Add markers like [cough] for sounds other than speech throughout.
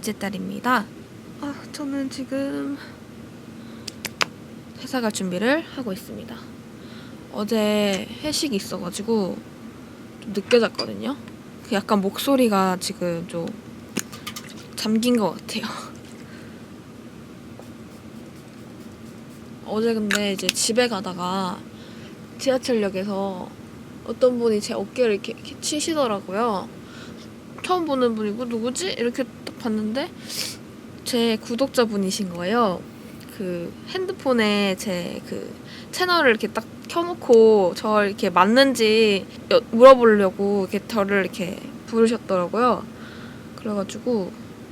둘째 딸입니다. 아, 저는 지금 회사 갈 준비를 하고 있습니다. 어제 회식이 있어가지고 좀 늦게 잤거든요. 그 약간 목소리가 지금 좀 잠긴 것 같아요. [laughs] 어제 근데 이제 집에 가다가 지하철역에서 어떤 분이 제 어깨를 이렇게, 이렇게 치시더라고요. 처음 보는 분이고 누구지? 이렇게 딱 봤는데 제 구독자분이신 거예요. 그 핸드폰에 제 그 채널을 이렇게 딱 켜놓고 저 이렇게 맞는지 여- 물어보려고 이렇게 저를 이렇게 부르셨더라고요. 그래가지고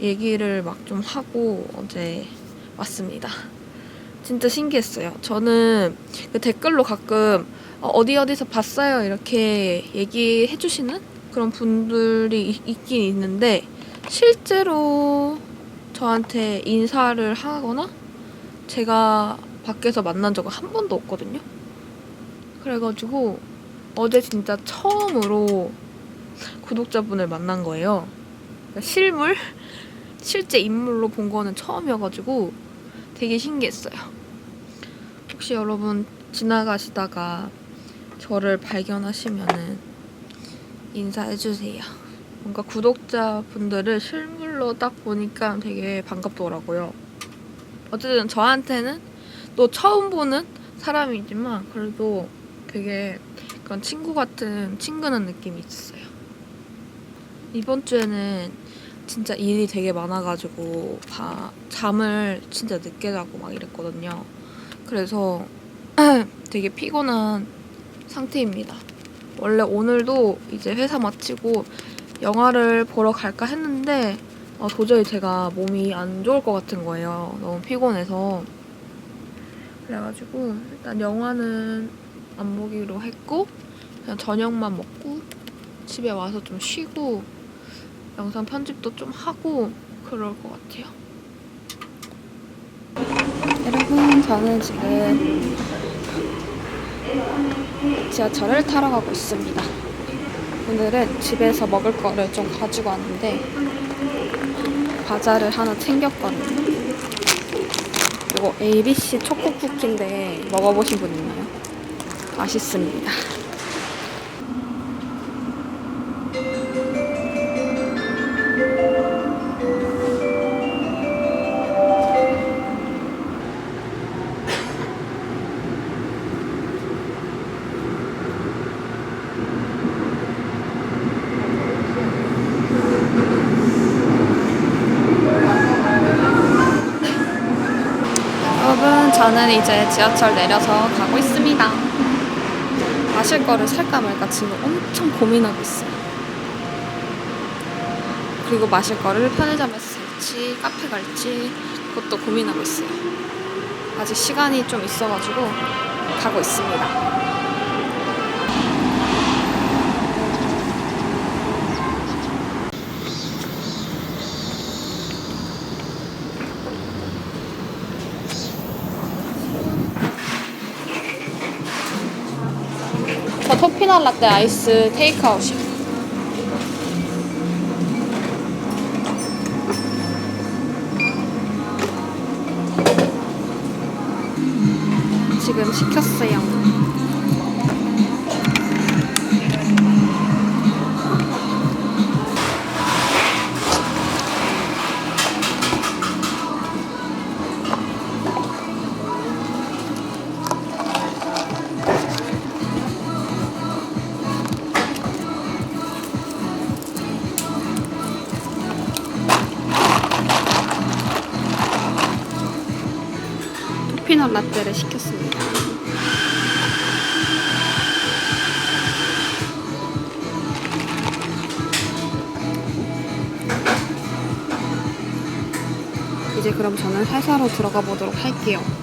얘기를 막 좀 하고 어제 왔습니다. 진짜 신기했어요. 저는 그 댓글로 가끔 어, 어디 어디서 봤어요 이렇게 얘기해 주시는 그런 분들이 있- 있긴 있는데 실제로 저한테 인사를 하거나 제가 밖에서 만난 적은 한 번도 없거든요. 그래가지고 어제 진짜 처음으로 구독자분을 만난 거예요. 그러니까 실물, [laughs] 실제 인물로 본 거는 처음이어가지고 되게 신기했어요. 혹시 여러분 지나가시다가 저를 발견하시면은 인사해주세요. 뭔가 구독자분들을 실물로 딱 보니까 되게 반갑더라고요. 어쨌든 저한테는 또 처음 보는 사람이지만 그래도 되게 그런 친구 같은 친근한 느낌이 있었어요. 이번 주에는 진짜 일이 되게 많아가지고 바, 잠을 진짜 늦게 자고 막 이랬거든요. 그래서 [clears throat] 되게 피곤한 상태입니다. 원래 오늘도 이제 회사 마치고 영화를 보러 갈까 했는데 어, 도저히 제가 몸이 안 좋을 것 같은 거예요. 너무 피곤해서. 그래가지고 일단 영화는 안 보기로 했고 그냥 저녁만 먹고 집에 와서 좀 쉬고 영상 편집도 좀 하고 그럴 것 같아요. 여러분, 저는 지금 지하철을 타러 가고 있습니다. 오늘은 집에서 먹을 거를 좀 가지고 왔는데 과자를 하나 챙겼거든요. 이거 ABC 초코 쿠키인데 먹어보신 분 있나요? 맛있습니다. 저는 이제 지하철 내려서 가고 있습니다. 마실 거를 살까 말까 지금 엄청 고민하고 있어요. 그리고 마실 거를 편의점에서 살지, 카페 갈지, 그것도 고민하고 있어요. 아직 시간이 좀 있어가지고 가고 있습니다. 저 토피넛 라떼 아이스 테이크아웃이요. 지금 시켰어요. 토피넛 라떼를 시켰습니다. 이제 그럼 저는 회사로 들어가 보도록 할게요.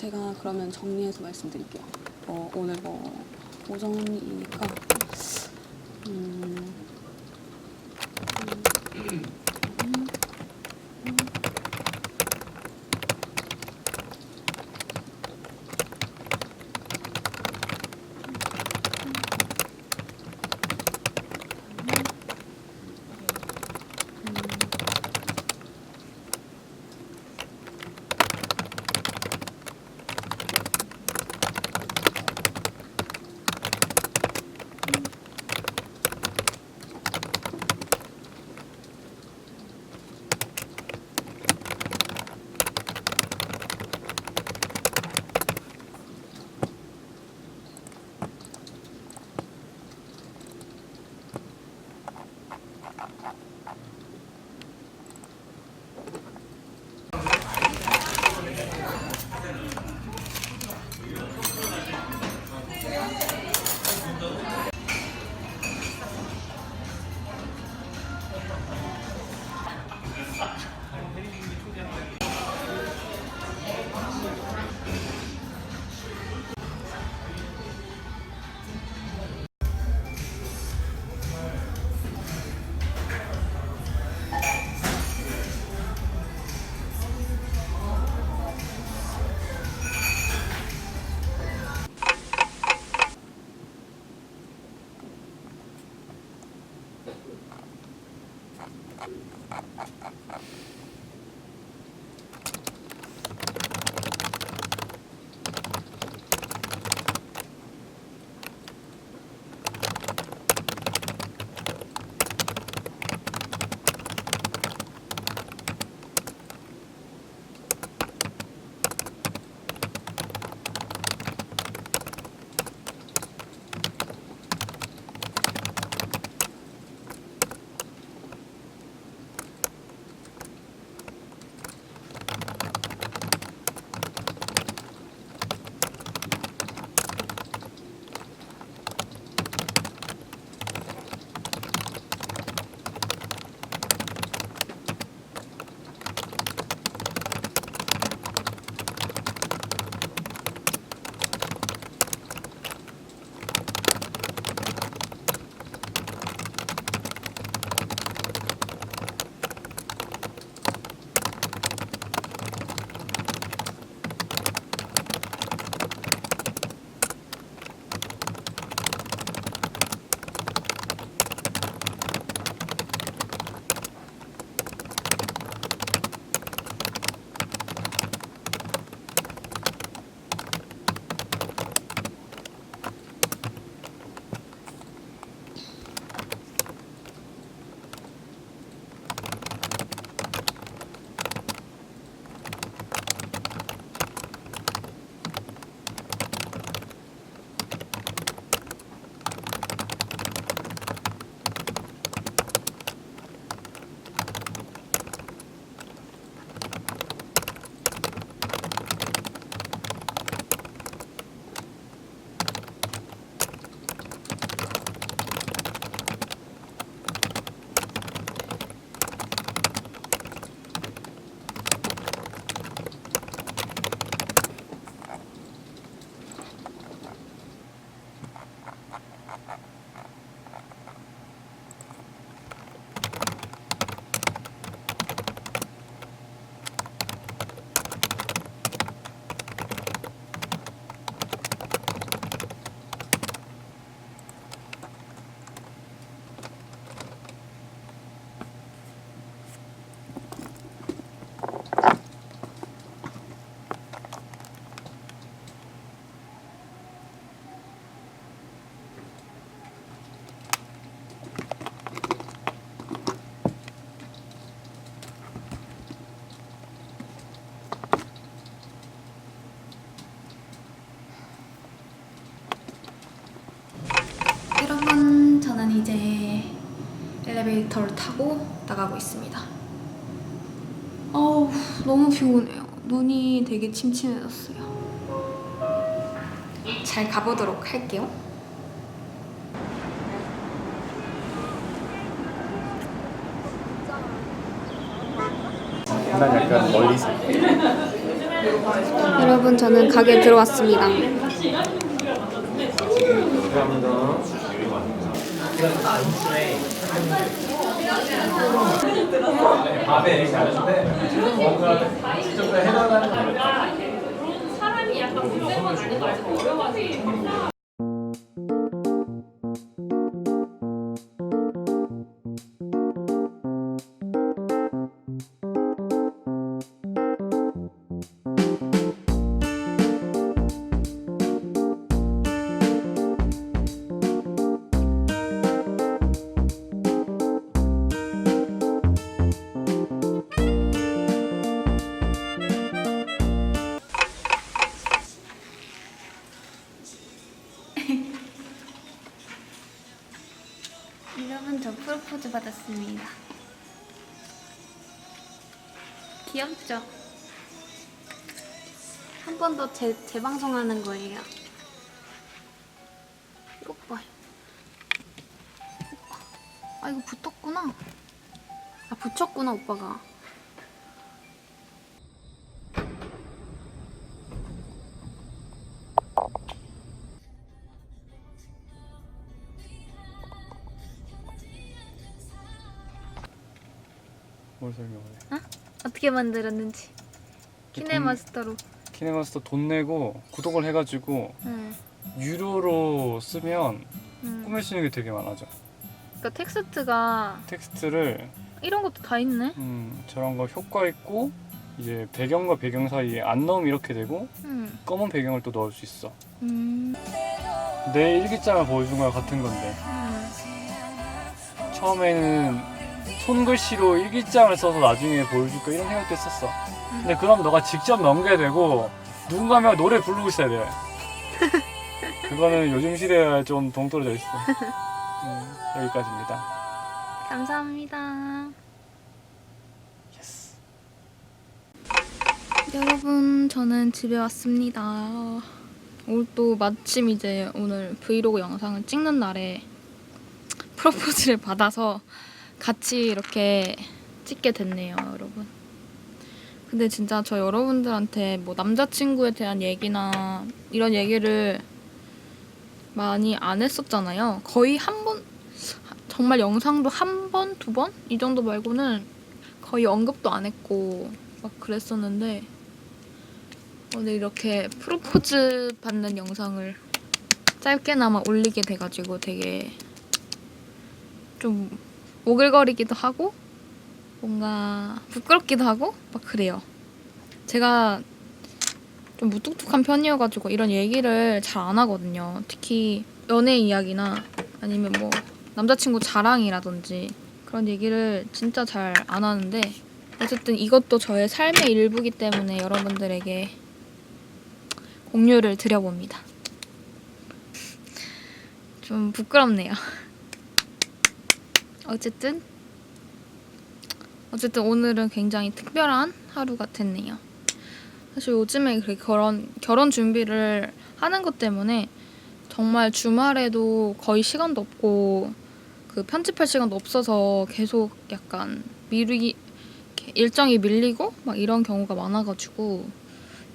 제가 그러면 정리해서 말씀드릴게요. 어, 오늘 뭐 오전이니까 음, 엘리베이터를 타고 나가고 있습니다. 어우, 너무 피곤해요. 눈이 되게 침침해졌어요. 잘 가보도록 할게요. 난 약간 멀리서 여러분 저는 가게 들어왔습니다. 밤에 이렇게 하는데 뭔가 직접 해달라는 그런 사람이 약간 문제만 아닌 거 알고 어려워지 여러분 저 프로포즈 받았습니다. 귀엽죠? 한 번더 재, 재방송하는 거예요. 이것 봐요. 아 이거 붙었구나. 아 붙였구나 오빠가. 뭘 설명을 해 어떻게 만들었는지. 키네마스터로. 키네마스터 돈 내고 구독을 해가지고 응. 유료로 쓰면 응. 꾸밀 수 있는 게 되게 많아져 그러니까 텍스트가 텍스트를 이런 것도 다 있네. 음, 저런 거 효과 있고 이제 배경과 배경 사이에 안 넣으면 이렇게 되고 응. 검은 배경을 또 넣을 수 있어 음. 내 일기장을 보여준 거랑 같은 건데 음. 처음에는 손글씨로 일기장을 써서 나중에 보여줄까 이런 생각도 했었어. 근데 그럼 너가 직접 넘겨야 되고 누군가 면 노래 부르고 있어야 돼. [laughs] 그거는 요즘 시대에 좀 동떨어져 있어. 음, 여기까지입니다. 감사합니다. 여러분 저는 집에 왔습니다. 오늘 또 마침 이제 오늘 브이로그 영상을 찍는 날에 프로포즈를 받아서 같이 이렇게 찍게 됐네요, 여러분. 근데 진짜 저 여러분들한테 뭐 남자친구에 대한 얘기나 이런 얘기를 많이 안 했었잖아요. 거의 한 번, 정말 영상도 한 번, 두 번? 이 정도 말고는 거의 언급도 안 했고 막 그랬었는데 오늘 이렇게 프로포즈 받는 영상을 짧게나마 올리게 돼가지고 되게 좀 오글거리기도 하고 뭔가 부끄럽기도 하고 막 그래요. 제가 좀 무뚝뚝한 편이어가지고 이런 얘기를 잘 안 하거든요. 특히 연애 이야기나 아니면 뭐 남자친구 자랑이라든지 그런 얘기를 진짜 잘 안 하는데 어쨌든 이것도 저의 삶의 일부기 때문에 여러분들에게 공유를 드려봅니다. 좀 부끄럽네요. 어쨌든 어쨌든 오늘은 굉장히 특별한 하루 같았네요. 사실 요즘에 결혼 결혼 준비를 하는 것 때문에 정말 주말에도 거의 시간도 없고 그 편집할 시간도 없어서 계속 약간 미루기 일정이 밀리고 막 이런 경우가 많아가지고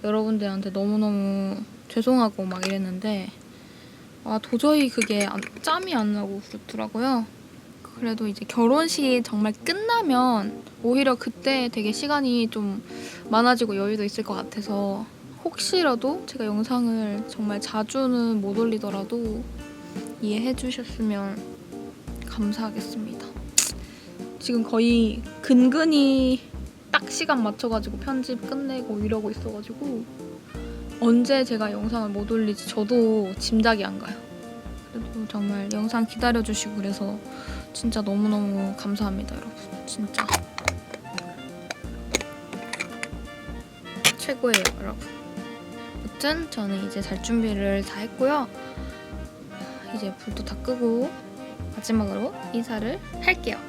여러분들한테 너무너무 죄송하고 막 이랬는데 아 도저히 그게 안- 짬이 안 나고 그렇더라고요. 그래도 이제 결혼식이 정말 끝나면 오히려 그때 되게 시간이 좀 많아지고 여유도 있을 것 같아서 혹시라도 제가 영상을 정말 자주는 못 올리더라도 이해해 주셨으면 감사하겠습니다. 지금 거의 근근히 딱 시간 맞춰가지고 편집 끝내고 이러고 있어가지고 언제 제가 영상을 못 올릴지 저도 짐작이 안 가요. 그래도 정말 영상 기다려주시고 그래서 진짜 너무너무 감사합니다, 여러분. 진짜. 최고예요, 여러분. 아무튼 저는 이제 잘 준비를 다 했고요. 이제 불도 다 끄고 마지막으로 인사를 할게요.